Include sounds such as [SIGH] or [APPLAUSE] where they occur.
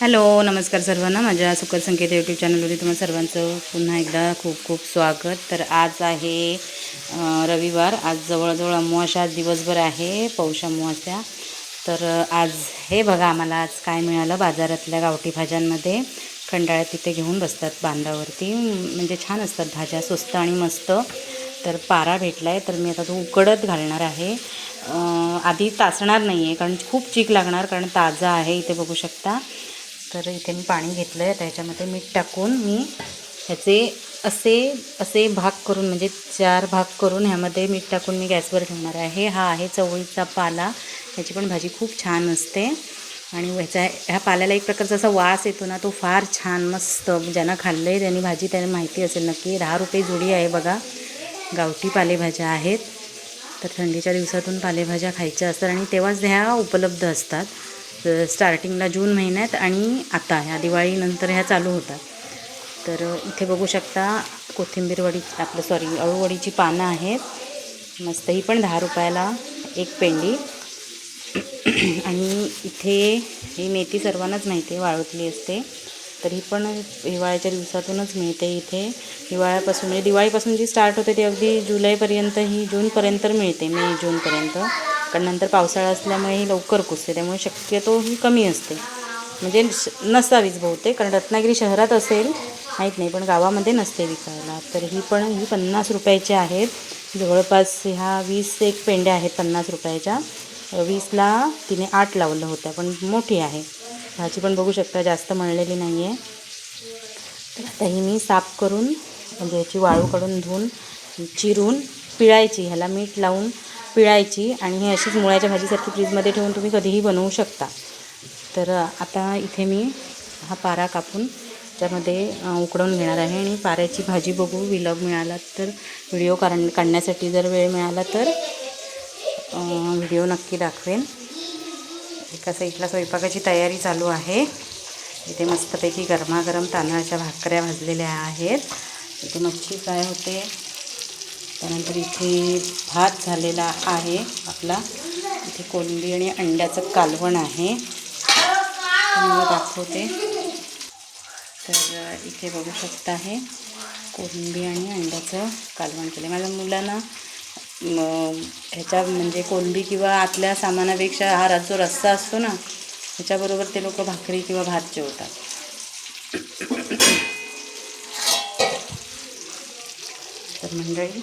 Hello नमस्कार सर्वांना. माझ्या सुकर संकेत यूट्यूब चॅनलवरती तुम्हाला सर्वांचं पुन्हा एकदा खूप खूप स्वागत. तर आज आहे रविवार. आज जवळजवळ अमावास्या आज दिवसभर आहे पौष अमावास्या. तर आज हे बघा आम्हाला आज काय मिळालं बाजारातल्या गावठी भाज्यांमध्ये. खंडाळ्यात तिथे घेऊन बसतात बांधावरती. म्हणजे छान असतात भाज्या स्वस्त आणि मस्त. तर पारा भेटला आहे तर मी आता तो उकडत घालणार आहे. आधी तासणार नाही आहे कारण खूप चीक लागणार कारण ताजा आहे इथे बघू शकता. तर इथे मी पाणी घेतलं आहे त्याच्यामध्ये मीठ टाकून मी ह्याचे असे असे भाग करून म्हणजे चार भाग करून ह्यामध्ये मीठ टाकून मी गॅसवर ठेवणार आहे. हा आहे चवळीचा पाला. ह्याची पण भाजी खूप छान असते. आणि ह्याचा ह्या पाल्याला एक प्रकारचा असा वास येतो ना तो फार छान मस्त. ज्यांना खाल्लं आहे त्यांनी भाजी त्यांना माहिती असेल नक्की दहा रुपये जुडी आहे बघा. गावठी पालेभाज्या आहेत. तर थंडीच्या दिवसातून पालेभाज्या खायच्या असतात आणि तेव्हाच ह्या उपलब्ध असतात. तर स्टार्टिंगला जून महिन्यात आणि आता ह्या दिवाळीनंतर ह्या चालू होतात. तर इथे बघू शकता कोथिंबीरवडी आपलं सॉरी अळूवडीची पानं आहेत. मस्त ही पण दहा रुपयाला एक पेंडी. [CLEARS THROAT] आणि इथे ही मेथी सर्वांनाच माहिती आहे वाळवतली असते. तर ही पण हिवाळ्याच्या दिवसातूनच मिळते इथे. हिवाळ्यापासून म्हणजे दिवाळीपासून जी स्टार्ट होते ती अगदी जुलैपर्यंत ही जूनपर्यंत मिळते मे जूनपर्यंत. कारण नंतर पावसाळा असल्यामुळे ही लवकर कुसते त्यामुळे शक्यतो ही कमी असते. म्हणजे नसावीच बहुतेक कारण रत्नागिरी शहरात असेल माहीत नाही पण गावामध्ये नसते विकायला. तर ही पण ही पन्नास रुपयाची आहेत. जवळपास ह्या वीस एक पेंड्या आहेत पन्नास रुपयाच्या. वीसला तिने आठ लावलं होत्या पण मोठी आहे. भाजी पण बघू शकता जास्त मळलेली नाही आहे तर आता ही मी साफ करून म्हणजे ह्याची वाळू काढून धुवून चिरून पिळायची ह्याला मीठ लावून पिळायची आणि ही अशीच मुळ्याच्या भाजीसारखी फ्रीजमध्ये ठेवून तुम्ही कधीही बनवू शकता. तर आता इथे मी हा पारा कापून त्यामध्ये उकडून उकडवून घेणार आहे आणि पाऱ्याची भाजी बघू विलॉग मिळाला तर व्हिडिओ काढ काढण्यासाठी जर वेळ मिळाला तर व्हिडिओ नक्की दाखवेन. एका साईडला स्वयंपाकाची तयारी चालू आहे. इथे मस्तपैकी गरमागरम तांदळाच्या भाकऱ्या भाजलेल्या आहेत. इथे मच्छी काय होते. त्यानंतर इथे भात झालेला आहे आपला. इथे कोलंबी आणि अंड्याचं कालवण आहे. तुम्हाला दाखवते. तर इथे बघू शकता आहे कोंबी आणि अंड्याचं कालवण केलं माझ्या मुलांना ह्याच्या म्हणजे कोलंबी किंवा आतल्या सामानापेक्षा हा जो रस्सा असतो ना ह्याच्याबरोबर ते लोक भाकरी किंवा भात जेवतात. तर मंडळी